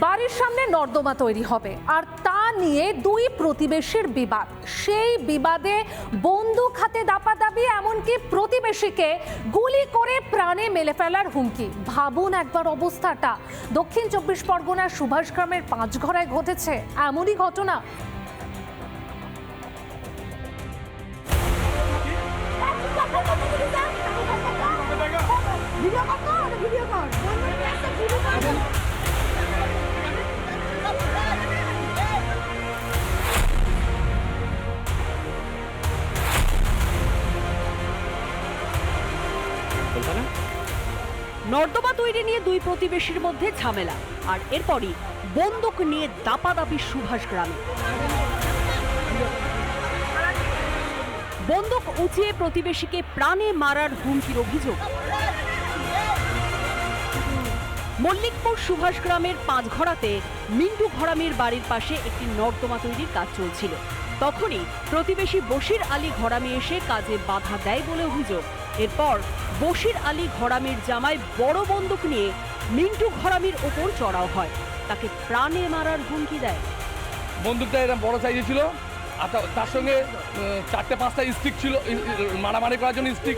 বাড়ির সামনে নর্দমা তৈরি হবে আর তা নিয়ে দুই প্রতিবেশীর বিবাদ। সেই বিবাদে বন্দুক হাতে দাপাদাবি এমনকি প্রতিবেশীকে গুলি করে প্রাণে মেলে ফেলার হুমকি। ভাবুন একবার অবস্থাটা। দক্ষিণ চব্বিশ পরগনার সুভাষ সুভাষগ্রামের পাঁচঘরায় ঘটেছে এমনই ঘটনা। ভিডিও কর ভিডিও কর। নর্দমা তৈরি নিয়ে দুই প্রতিবেশীর মধ্যে ঝামেলা। আর এরপরই বন্দুক নিয়ে দাপাদাপি সুভাষ গ্রামে। বন্দুক উঁচিয়ে প্রতিবেশীকে প্রাণে মারার হুমকির অভিযোগ। মল্লিকপুর সুভাষ গ্রামের পাঁচ পাঁচঘড়াতে মিন্টু ঘরামির বাড়ির পাশে একটি নর্দমা তৈরির কাজ চলছিল। তখনই প্রতিবেশী বশির আলী ঘরামি এসে কাজে বাধা দেয় বলে অভিযোগ। এরপর বশির আলী ঘরামির জামায় বড় বন্দুক নিয়ে মিন্টু ঘরামির ওপর চড়াও হয়। তাকে প্রাণে মারার হুমকি দেয়। বন্দুকটা এরকম বড় সাইজে ছিল। আর তার সঙ্গে চারটে পাঁচটা স্টিক ছিল। মারামারি করার জন্য স্টিক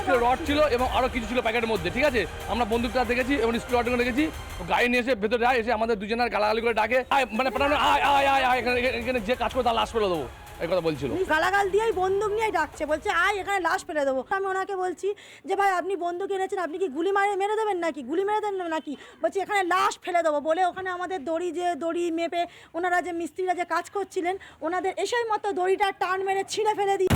স্টিল রড ছিল এবং আরও কিছু ছিল প্যাকেটের মধ্যে ঠিক আছে? আমরা বন্দুকটা দেখেছি এবং স্টিল রড দেখেছি। ও গাড়ি নিয়ে এসে ভেতরে আয়, এসে আমাদের দুজনের গালাগালি করে ডাকে আয় মানে প্রাণে আয় আয় আয় আয় এখানে এখানে যে কাজ করে তার লাশ ফেলে দেবো। এই কথা বলছিল। গালাগাল দিয়েই বন্দুক নিয়েই ডাকছে বলছে আয় এখানে লাশ ফেলে দেবো। আমি ওনাকে বলছি যে ভাই আপনি বন্দুক এনেছেন আপনি কি গুলি মারে মেরে দেবেন নাকি? গুলি মেরে দেন নাকি? বলছি এখানে লাশ ফেলে দেবো। বলে ওখানে আমাদের দড়ি যে দড়ি মেপে ওনারা যে মিস্ত্রিরা যে কাজ করছিলেন ওনাদের এসেই মতো দড়িটা টান মেরে ছিঁড়ে ফেলে দিয়ে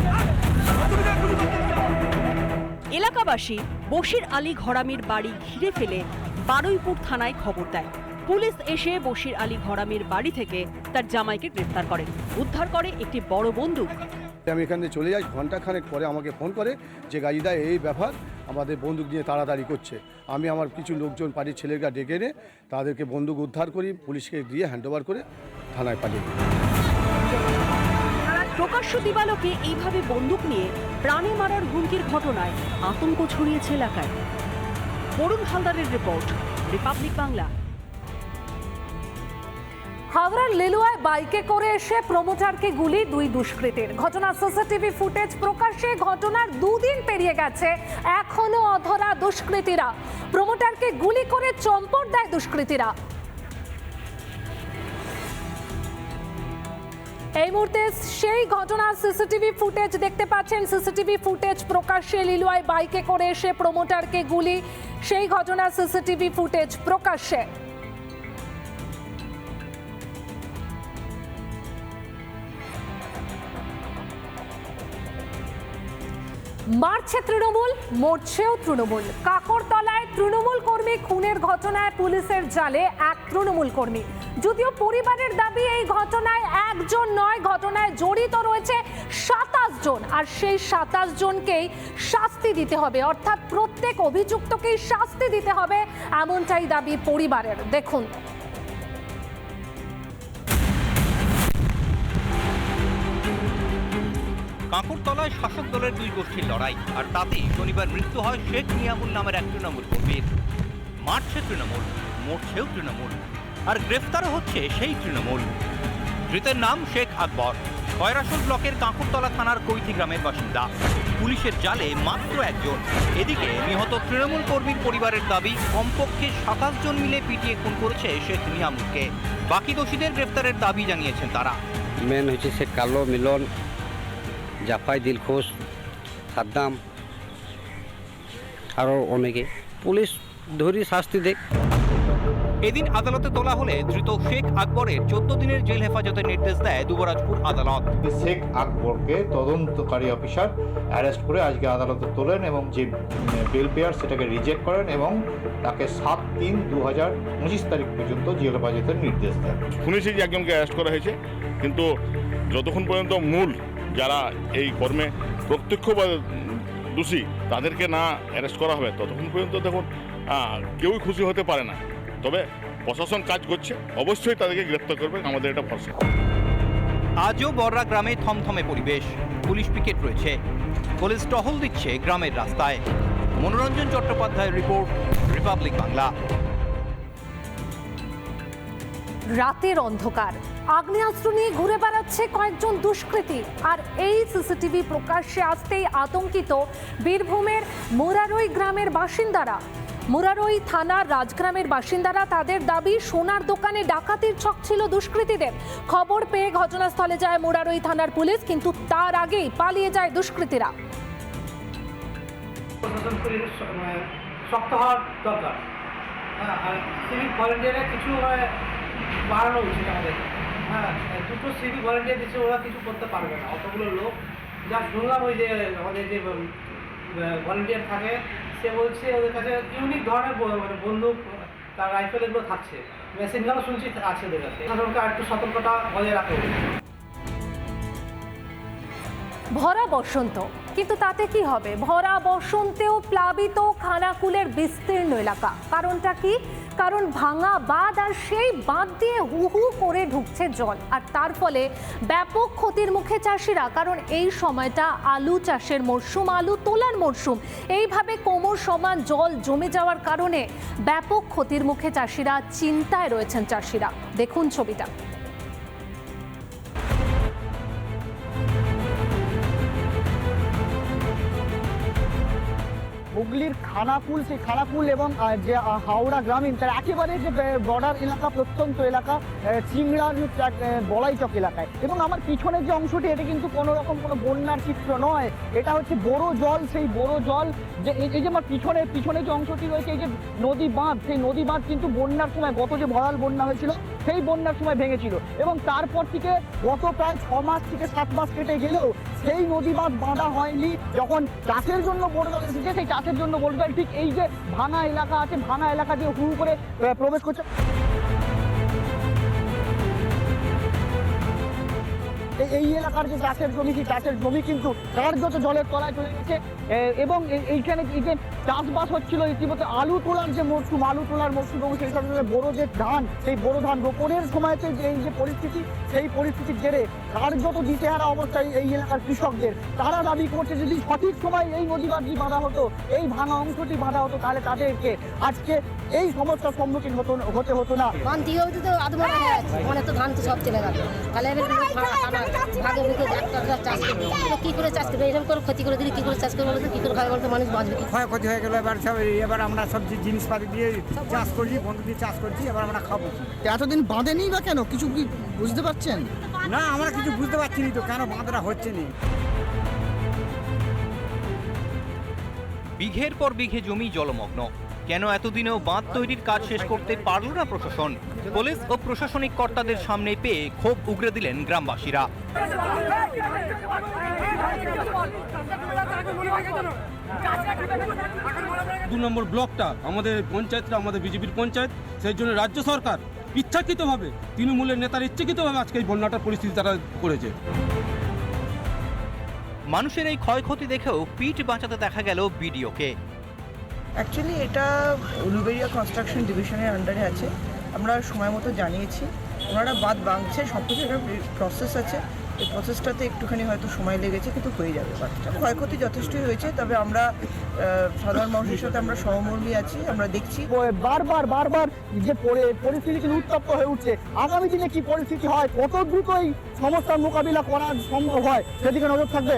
এলাকাবাসী বশির আলী ঘরামির বাড়ি ঘিরে ফেলে বারুইপুর থানায় খবর দেয়। পুলিশ এসে বশির আলী ঘরামির বাড়ি থেকে তার জামাইকে গ্রেফতার করে। উদ্ধার করে একটি বড় বন্দুক। আমি এখান চলে যাই ঘণ্টা খানেক পরে আমাকে ফোন করে যে গাড়িদা এই ব্যাপার আমাদের বন্দুক নিয়ে তাড়াতাড়ি করছে। আমি আমার কিছু লোকজন বাড়ির ছেলেরা ডেকে এনে তাদেরকে বন্দুক উদ্ধার করি পুলিশকে দিয়ে হ্যান্ডওভার করে থানায় পাঠিয়ে দিই। প্রকাশ্য দিবালোকে এইভাবে বন্দুক নিয়ে প্রাণে মারার হুমকির ঘটনায় আতঙ্ক ছড়িয়েছে এলাকায়। বরুণ হালদারের রিপোর্ট রিপাবলিক বাংলা। হাওড়ার লিলুয়ায় বাইকে করে এসে প্রমোটারকে গুলি দুই দুষ্কৃতীর। ঘটনা সিসিটিভি ফুটেজ প্রকাশ্যে ঘটনার দুদিন পেরিয়ে গেছে। এখনও অধরা দুষ্কৃতীরা। প্রমোটারকে গুলি করে চম্পট দেয় দুষ্কৃতীরা। এই মুহূর্তে সেই ঘটনার সিসিটিভি ফুটেজ দেখতে পাচ্ছেন। সিসিটিভি ফুটেজ প্রকাশ্যে লিলুয়ায় বাইকে করে এসে প্রমোটারকে গুলি। সেই ঘটনার সিসিটিভি ফুটেজ প্রকাশ্যে। মারছে তৃণমূল, মরছেও তৃণমূল। কাকরতলায় তৃণমূল কর্মী খুনের ঘটনায় পুলিশের জালে এক তৃণমূল কর্মী। যদিও পরিবারের দাবি, এই ঘটনায় একজন নয়, ঘটনায় জড়িত রয়েছে সাতাশ জন। আর সেই সাতাশ জনকেই শাস্তি দিতে হবে। অর্থাৎ প্রত্যেক অভিযুক্তকেই শাস্তি দিতে হবে, এমনটাই দাবি পরিবারের। দেখুন। কাঁকুরতলায় শাসক দলের দুই গোষ্ঠীর লড়াই, আর তাতেই শনিবার মৃত্যু হয় শেখ নিয়ামুল নামের এক তৃণমূল কর্মীর। মারছে তৃণমূল, মরছেও তৃণমূল, আর গ্রেফতারও হচ্ছে সেই তৃণমূল। ধৃতের নাম শেখ আকবর কয়রাসুল ব্লকের কাঁকুরতলা থানার কৈথি গ্রামের বাসিন্দা। পুলিশের জালে মাত্র একজন। এদিকে নিহত তৃণমূল কর্মীর পরিবারের দাবি, কমপক্ষে সাতাশ জন মিলে পিটিয়ে খুন করেছে শেখ নিয়ামুলকে বাকি দোষীদের গ্রেফতারের দাবি জানিয়েছেন তারা। মেন হচ্ছে সে কালো মিলন জাফাই দিলখোস সাদ্দাম আরও অনেকে। পুলিশ ধরি শাস্তি দেখ এদিন আদালতে তোলা হলে ধৃত শেখ আকবরের চোদ্দ দিনের জেল হেফাজতের নির্দেশ দেয় দুবরাজপুর আদালত। শেখ আকবরকে তদন্তকারী অফিসার অ্যারেস্ট করে আজকে আদালতে তোলেন এবং যে বেল পেয়ার সেটাকে রিজেক্ট করেন এবং তাকে সাত তিন দু হাজার পঁচিশ তারিখ পর্যন্ত জেল হেফাজতের নির্দেশ দেন। শুনেছি যে একজনকে অ্যারেস্ট করা হয়েছে কিন্তু যতক্ষণ পর্যন্ত মূল যারা এই কর্মে প্রত্যক্ষ বা দোষী, তাদেরকে না অ্যারেস্ট করা হবে। ততক্ষণ পর্যন্ত দেখুন কেউই খুশি হতে পারে না। তবে প্রশাসন কাজ করছে, অবশ্যই তাদেরকে গ্রেপ্তার করবে, আমাদের এটা ভরসা। আজও বর্রা গ্রামে থমথমে পরিবেশ। পুলিশ পিকেট রয়েছে। পুলিশ টহল দিচ্ছে গ্রামের রাস্তায়। মনোরঞ্জন চট্টোপাধ্যায়ের রিপোর্ট, রিপাবলিক বাংলা। রাতের অন্ধকার। আগ্নেয়াস্ত্র নিয়ে ঘুরে বেড়াচ্ছে কয়েকজন দুষ্কৃতী। আর এই সিসিটিভি প্রকাশ্যে আসতেই আতঙ্কিত বীরভূমের মোরারই গ্রামের বাসিন্দারা। মুরারই থানার রাজগ্রামের বাসিন্দারা তাদের দাবি, সোনার দোকানে ডাকাতির ছক ছিল দুষ্কৃতীদের। খবর পেয়ে ঘটনাস্থলে যায় মুরারই থানার পুলিশ, কিন্তু তার আগেই পালিয়ে যায় দুষ্কৃতীরা। মানে শক্ত হওয়ার দরকার। হ্যাঁ আর সিভিক কিছু মানে বাড়ানো উচিত আমাদের। হ্যাঁ দুটো সিভিক ভলেন্টিয়ার দিচ্ছে, ওরা কিছু করতে পারবে না। অতগুলো লোক, যা শুনলাম ওই যে আমাদের যে ভলেন্টিয়ার থাকে, সে বলছে ওদের কাছে ইউনিক ধরনের মানে বন্দুক তার রাইফেল এগুলো থাকছে। মেশিন গানও শুনছি আছে ওদের কাছে। আর একটু সতর্কতা বজায় রাখা ভরা বসন্ত। কিন্তু তাতে কি হবে? ভরা বসন্তেও প্লাবিত খানাকুলের বিস্তীর্ণ এলাকা। কারণটা কি? কারণ ভাঙা বাঁধ আর সেই বাঁধ দিয়ে হু হু করে ঢুকছে জল। আর তার ফলে ব্যাপক ক্ষতির মুখে চাষিরা, কারণ এই সময়টা আলু চাষের মরশুম, আলু তোলার মরশুম। এইভাবে কোমর সমান জল জমে যাওয়ার কারণে ব্যাপক ক্ষতির মুখে চাষিরা চিন্তায় রয়েছেন চাষিরা। দেখুন ছবিটা। হুগলির খানাকুল, সেই খানাকুল এবং যে হাওড়া গ্রামীণ, তার একেবারে যে বর্ডার এলাকা, প্রত্যন্ত এলাকা চিংড়ার বলাইচক এলাকায়। এবং আমার পিছনের যে অংশটি, এটা কিন্তু কোনো রকম কোনো বন্যার চিত্র নয়। এটা হচ্ছে বড় জল, সেই বড় জল, যে, এই যে আমার পিছনে পিছনে যে অংশটি রয়েছে, এই যে নদী বাঁধ, সেই নদী বাঁধ কিন্তু বন্যার সময় গত যে ভরাল বন্যা হয়েছিল সেই বন্যার সময় ভেঙেছিল। এবং তারপর থেকে গত প্রায় ছ মাস থেকে সাত মাস কেটে গেলেও সেই নদী বাঁধ বাঁধা হয়নি। যখন চাষের জন্য বড় এসেছে, সেই চাষের জন্য বড় ঠিক এই যে ভাঙা এলাকা আছে, ভাঙা এলাকা দিয়ে হু করে প্রবেশ করছে। এই- এলাকার যে চাষের জমি, সেই চাষের জমি কিন্তু কার্যত জলের তলায় চলে গেছে। এবং এইখানে এই যে চাষবাস হচ্ছিল, ইতিমধ্যে আলু তোলার যে মরশুম, আলু তোলার মরশুম এবং সেই সঙ্গে বড় যে ধান, সেই বড় ধান রোপণের সময়তে যে এই যে পরিস্থিতি, সেই পরিস্থিতির জেরে কার্যত দিশেহারা অবস্থায় এই এলাকার কৃষকদের। তারা দাবি করছে, যদি সঠিক সময় এই নদী বাঁধটি বাঁধা হতো, এই ভাঙা অংশটি বাঁধা হতো, তাহলে তাদেরকে আজকে এই সমস্যার সম্মুখীন হতো, হতে হতো না। ধান মানে তো সব চলে গেল। তাহলে ভাগে চাষ করবে এবার করে চাষ করবে? এরকম করে ক্ষতি করে দিলে কি করে চাষ করবে বলতো? কি করে খাবে বলতো মানুষ বাঁচবে কি হয়ে গেল এবার সব এবার আমরা সব জিনিসপাতি দিয়ে চাষ করছি বন্ধু দিয়ে চাষ করছি এবার আমরা খাব এতদিন বাঁধেনি বা কেন? কিছু কি বুঝতে পারছেন? না আমরা কিছু বুঝতে পারছি না তো কেন বাঁধরা হচ্ছে না? বিঘের পর বিঘে জমি জলমগ্ন। কেন এতদিনেও বাঁধ তৈরির কাজ শেষ করতে পারল না প্রশাসন? পুলিশ ও প্রশাসনিক কর্তাদের সামনে পেয়ে ক্ষোভ উগরে দিলেন গ্রামবাসীরা। দু নম্বর ব্লকটা আমাদের পঞ্চায়েতটা আমাদের বিজেপির পঞ্চায়েত সেই জন্য রাজ্য সরকার ইচ্ছাকৃতভাবে তৃণমূলের নেতার ইচ্ছাকৃতভাবে আজকে এই বন্যাটার পরিস্থিতি তারা করেছে। মানুষের এই ক্ষয়ক্ষতি দেখেও পিঠ বাঁচাতে দেখা গেল বিডিওকে। অ্যাকচুয়ালি এটা উলুবেরিয়া কনস্ট্রাকশন ডিভিশনের আন্ডারে আছে। আমরা সময় মতো জানিয়েছি। ওনারা বাদ ভাঙছে সব কিছু একটা প্রসেস আছে। এই প্রসেসটাতে একটুখানি হয়তো সময় লেগেছে, কিন্তু হয়ে যাবে বাদটা ক্ষয়ক্ষতি যথেষ্টই হয়েছে, তবে আমরা সাধারণ মানুষের সাথে আমরা সহমর্মী আছি, আমরা দেখছি। বারবার বারবার যে পরিস্থিতি কিন্তু উত্তপ্ত হয়ে উঠছে। আগামী দিনে কি পরিস্থিতি হয়, কত দ্রুত এই সমস্যার মোকাবিলা করা সম্ভব হয়, সেদিকে নজর থাকবে।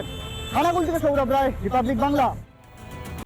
খানাগুল থেকে সৌরভ রায় রিপাবলিক বাংলা